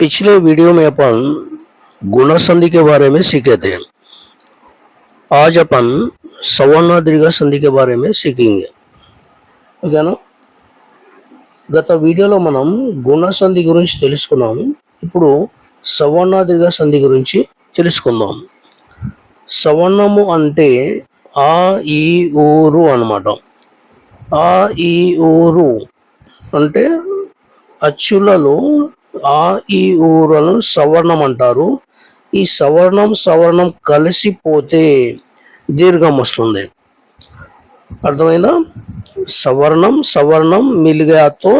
पिछले वीडियो में अपन गुण संधि के बारे में सीखे थे आज अपन सवर्ण दीर्घ संधि के बारे में सीखेंगे ఓకేనా గత వీడియోలో మనం గుణ సంధి గురించి తెలుసుకున్నాము ఇప్పుడు సవర్ణ దీర్ఘ సంధి గురించి తెలుసుకుందాం సవర్ణము అంటే ఆ ఈ ఊరు అన్నమాట ఆ ఈ ఊరు అంటే అచ్చులలో ఆ ఈ ఊరలను సవర్ణం అంటారు ఈ సవర్ణం సవర్ణం కలిసిపోతే దీర్ఘం వస్తుంది అర్థమైందా सवर्णम सवर्णम मिल गया तो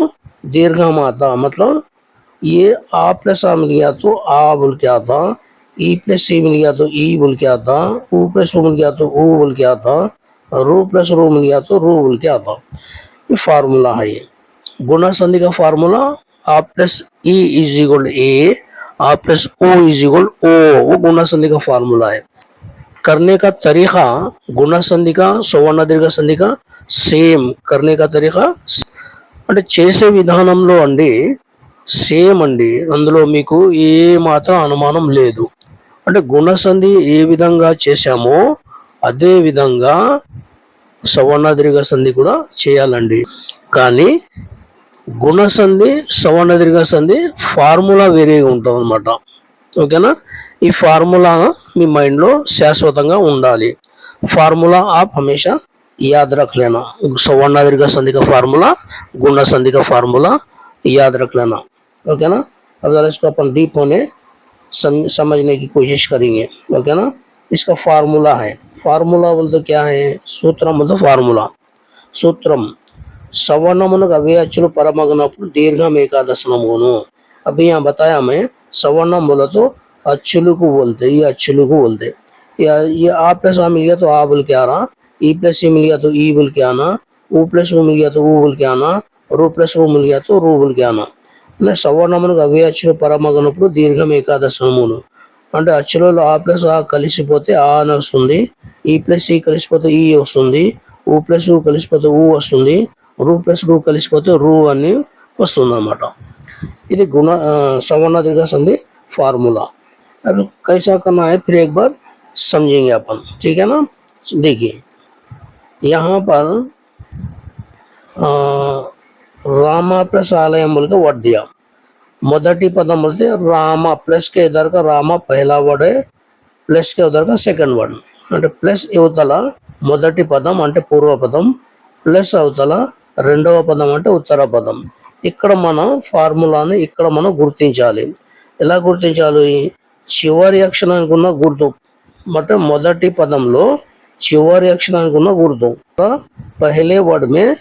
दीर्घम आता मतलब ये आ प्लस आ मिल गया तो आ बोल के आता ई प्लस सी मिल गया तो ई बोल के आता ऊ प्लस ऊ मिल गया तो ऊ बोल के आता रू प्लस रू मिल गया तो रू बोल के आता ये फार्मूला है ये गुणा संधि का formula uh plus E is equal A uh plus O is equal O वो गुणा संधि का फार्मूला है करने का तरीका गुणा संधि का सवर्ण दीर्घ संधि का సేమ్ కర్నే కా తరీకా అంటే చేసే విధానంలో అండి సేమ్ అండి అందులో మీకు ఏ మాత్రం అనుమానం లేదు అంటే గుణసంధి ఏ విధంగా చేశామో అదే విధంగా సవర్ణ దీర్ఘ సంధి కూడా చేయాలండి కానీ గుణసంధి సవర్ణ దీర్ఘ సంధి ఫార్ములా వేరేగా ఉంటుంది అనమాట ఓకేనా ఈ ఫార్ములా మీ మైండ్లో శాశ్వతంగా ఉండాలి ఫార్ములా ఆప్ హమేషా याद रख लेना सवर्ण दीर्घ संधि का फार्मूला गुण संधि का फार्मूला याद रख लेना ओके ना अब जरा इसको अपन डीप होने सम, समझने की कोशिश करेंगे ओके ना इसका फार्मूला है फार्मूला बोलते क्या है सूत्रम बोलते फार्मूला सूत्रम సవర్ణమునకు అవే అచ్చులు పరమగనప్పుడు దీర్ఘం ఏకాదశనమును अभी यहाँ बताया मैं सवर्णम बोला तो अच्छुलू को बोलते ये अच्छुलू को बोलते या ये आ प्लस आ मिल गया तो आ बोल के आ रहा ई प्लस सी मिल गया तो ई बोल के आना ऊ प्लस ओ मिल गया तो ऊ बोल के आना रू प्लस ओ मिल गया तो रू बोल के आना అంటే సవర్ణమునకు అవే అచ్చులు పరమగనప్పుడు దీర్ఘం ఏకాదశనమును అంటే అచ్చులలో ఆ ప్లస్ ఆ కలిసిపోతే ఆ అని వస్తుంది ఈ ప్లస్ ఈ కలిసిపోతే ఈ వస్తుంది ఊ ప్లస్ ఊ కలిసిపోతే ఊ వస్తుంది రూ ప్లస్ రూ కలిసిపోతే రూ అని వస్తుంది అనమాట ఇది గుణ సవర్ణ దీర్ఘ సంధి ఫార్ములా अब कैसा करना है फिर एक बार समझेंगे अपन రామ ప్లస్ ఆలయములుగా వర్డ్ మొదటి పదం వస్తే రామ ప్లస్ కే ఇద్దరు రామ పహలా వర్డ్ ప్లస్ కే ఉదర్ సెకండ్ వర్డ్ అంటే ప్లస్ యువతల మొదటి పదం అంటే పూర్వ పదం ప్లస్ అవతల రెండవ పదం అంటే ఉత్తర పదం ఇక్కడ మనం ఫార్ములాని ఇక్కడ మనం గుర్తించాలి ఎలా గుర్తించాలి చివరి అక్షరానికి ఉన్న గుర్తు అంటే మొదటి పదంలో చివరి అక్షరానికి ఉన్న గుర్తు पहले वर्ड में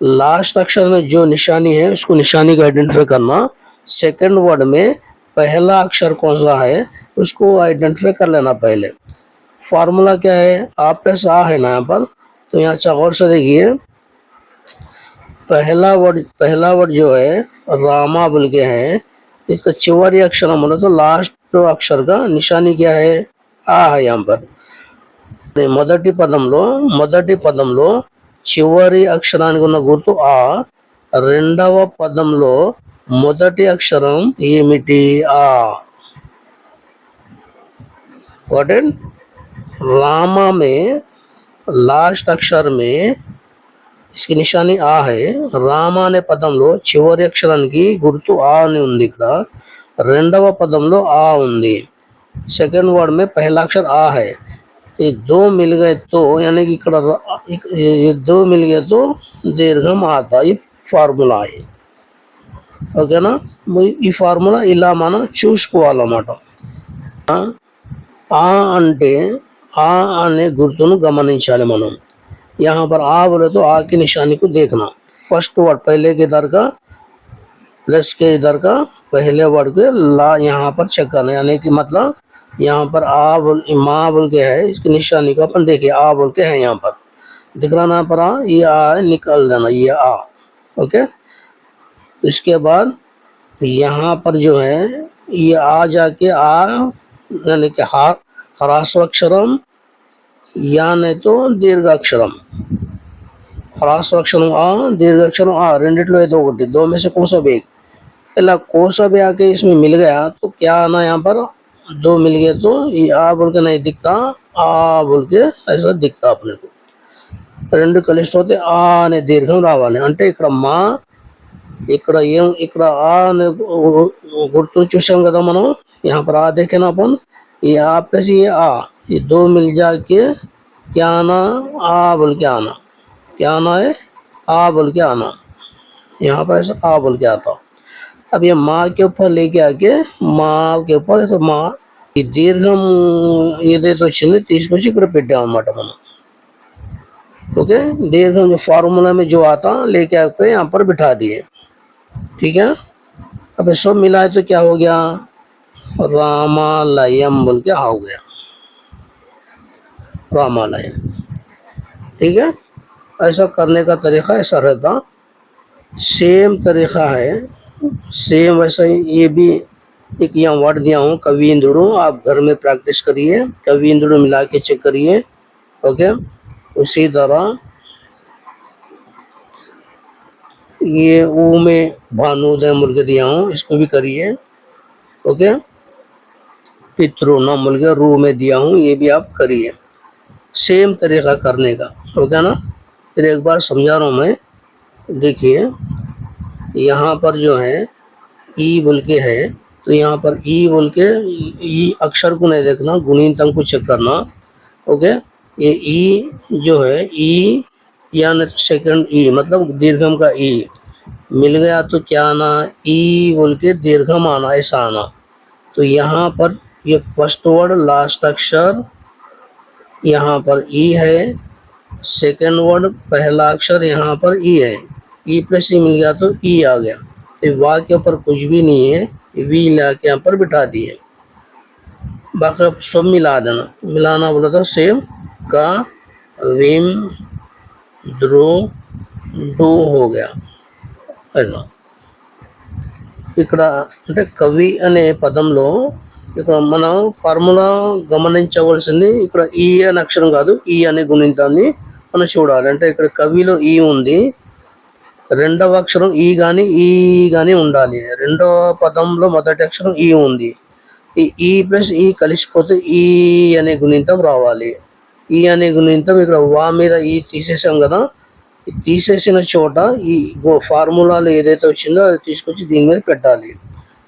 लास्ट अक्षर में जो निशानी है उसको निशानी को आइडेंटिफाई करना सेकंड वर्ड में पहला अक्षर कौन सा है उसको आइडेंटिफाई कर लेना पहले फार्मूला क्या है आ प्लस आ है ना यहाँ पर तो यहाँ अच्छा गौर से देखिए पहला वर्ड पहला वर्ड जो है रामा बोल के है इसका चिवरी अक्षर हम बोले तो लास्ट अक्षर का निशानी क्या है आ है यहाँ पर మొదటి పదంలో మొదటి పదంలో చివరి అక్షరానికి ఉన్న గుర్తు ఆ రెండవ పదంలో మొదటి అక్షరం ఏమిటి ఆ व्हाट इज रामा में లాస్ట్ అక్షర్ మే इसकी నిశాని ఆ హై రామ అనే పదంలో చివరి అక్షరానికి గుర్తు ఆ అని ఉంది ఇక్కడ రెండవ పదంలో ఆ ఉంది సెకండ్ वर्ड में पहला अक्षर आ है ये दो मिल गए तो यानी कि ఇక్కడ ర- ఇక్- ये दो मिल गए तो దీర్ఘం आता ఈ ఫార్ములా है ఓకేనా ఈ- ఈ ఫార్ములా ఇలా మనం చూసుకోవాలన్నమాట ఆ అంటే ఆ అనే గుర్తును గమనించాలి మనం यहाँ पर आ बोले तो आ की निशानी को देखना। फ़र्स्ट वर्ड पहले के इधर का प्लस के इधर का, पहले वर्ड के ला यहाँ पर चेक करना। यानी कि मतलब यहाँ पर आ बोल, माँ बोल के है, इसकी निशानी को अपन देखिए, आ बोल के है यहाँ पर। दिख रहा ना पर आ ये आ, निकल देना, ये आ ओके इसके बाद यहाँ पर जो है, ये आ जाके आ, यानी कि हा, ह्रास्वक्षरम या नहीं तो దీర్ఘాక్షరం హ్రాస్వాక్షరం ఆ దీర్ఘాక్షరం ఆ రెండిట్లో ఏదో ఒకటి దో మే సే కోసో బేగ్ इला कोसा भी आके इसमें मिल गया तो क्या आना यहाँ पर दो मिल गए तो ये आ बोल के नहीं दिखता आ बोल के ऐसा दिखता अपने को రెండు కలిసిపోతే ఆ అనే దీర్ఘం రావాలి అంటే ఇక్కడ మా ఇక్కడ ఏం ఇక్కడ ఆ అనే గు- గుర్తును చూసాం కదా మనం यहाँ पर आ देखे ना अपन ये आ प्लस ये आ ये दो मिल जाके क्या आना आ बोल के आना क्या आना है आ बोल के आना यहाँ पर ऐसा आ बोल के आता अब ये माँ के ऊपर लेके आके माँ के ऊपर ऐसा माँ ఈ దీర్ఘం ఏదైతే వచ్చిందో తీసుకొచ్చి ఇక్కడ పెట్టామన్నమాట మనం ओके దీర్ఘం जो फार्मूला में जो आता लेके आके यहाँ पर बिठा दिए ठीक है अब ये सब मिलाए तो क्या हो गया रामालयम बोल के हो गया रामालयम ठीक है? ऐसा करने का तरीका ऐसा रहता। सेम तरीका है। सेम वैसा ही ये भी एक यहाँ वर्ड दिया हूँ कविंद्रु आप घर में प्रैक्टिस करिए। कविंद्रु मिला के चेक करिए। ओके उसी तरह ये ऊ में भानुदय मुर्ग दिया हूँ, इसको भी करिए। ओके पितृ न मुर्ग रू में दिया हूँ, ये भी आप करिए। सेम तरीका करने का। ओके ना? फिर एक बार समझा रहा हूँ मैं। देखिए, यहाँ पर जो है, ई बोल के है तो यहाँ पर ई बोल के, ई अक्षर को नहीं देखना गुणितम को चेक करना। ओके ये ई जो है, ई या सेकंड ई मतलब दीर्घम का ई। मिल गया तो क्या आना? ई बोल के दीर्घम आना, ऐसा आना। तो यहाँ पर ये फ़र्स्ट वर्ड लास्ट अक्षर यहाँ पर ई है सेकंड वर्ड पहला अक्षर यहाँ पर ई है ई प्लस ई मिल गया तो ई आ गया तो वाह के ऊपर कुछ भी नहीं है वी ला के यहाँ पर बिठा दिए बाकी अब सब मिला देना मिलाना बोला था सेम का विम ध्रो डू हो गया ऐसा ఇక్కడ అంటే కవి అనే పదంలో ఇక్కడ మనం ఫార్ములా గమనించవలసింది ఇక్కడ ఈ అనే అక్షరం కాదు ఈ అనే గుణితాన్ని మనం చూడాలి. అంటే ఇక్కడ కవిలో ఈ ఉంది. రెండవ అక్షరం ఈ గాని ఈ కానీ ఉండాలి. రెండవ పదంలో మొదటి అక్షరం ఈ ఉంది. ఈ ఈ ప్లస్ ఈ కలిసిపోతే ఈ అనే గుణింతం రావాలి. ఈ అనే గుణింతం ఇక్కడ వా మీద ఈ తీసేసాం కదా. తీసేసిన చోట ఈ ఫార్ములాలు ఏదైతే వచ్చిందో అది తీసుకొచ్చి దీని మీద పెట్టాలి.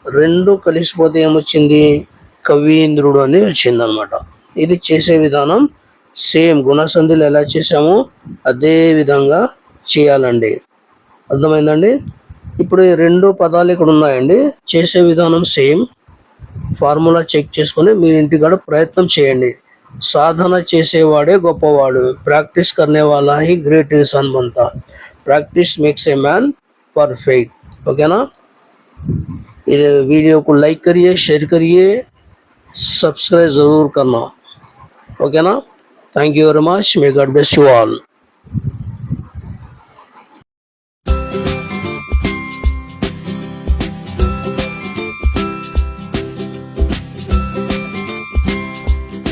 రెండు కలిసిపోతే ఏమొచ్చింది? కవీంద్రుడు అని వచ్చింది అనమాట ఇది చేసే విధానం సేమ్ గుణసంధిలో ఎలా చేసామో అదే విధంగా చేయాలండి అర్థమైందండి ఇప్పుడు ఈ రెండు పదాలు ఇక్కడ ఉన్నాయండి చేసే విధానం సేమ్ ఫార్ములా చెక్ చేసుకొని మీరు ఇంటికాడ ప్రయత్నం చేయండి సాధన చేసేవాడే గొప్పవాడు ప్రాక్టీస్ करने वाला ही ग्रेट इंसान बनता practice makes a man perfect okay ना ये वीडियो को लाइक करिए शेयर करिए सब्सक्राइब ज़रूर करना। ओके ना? Thank you very much may God bless you all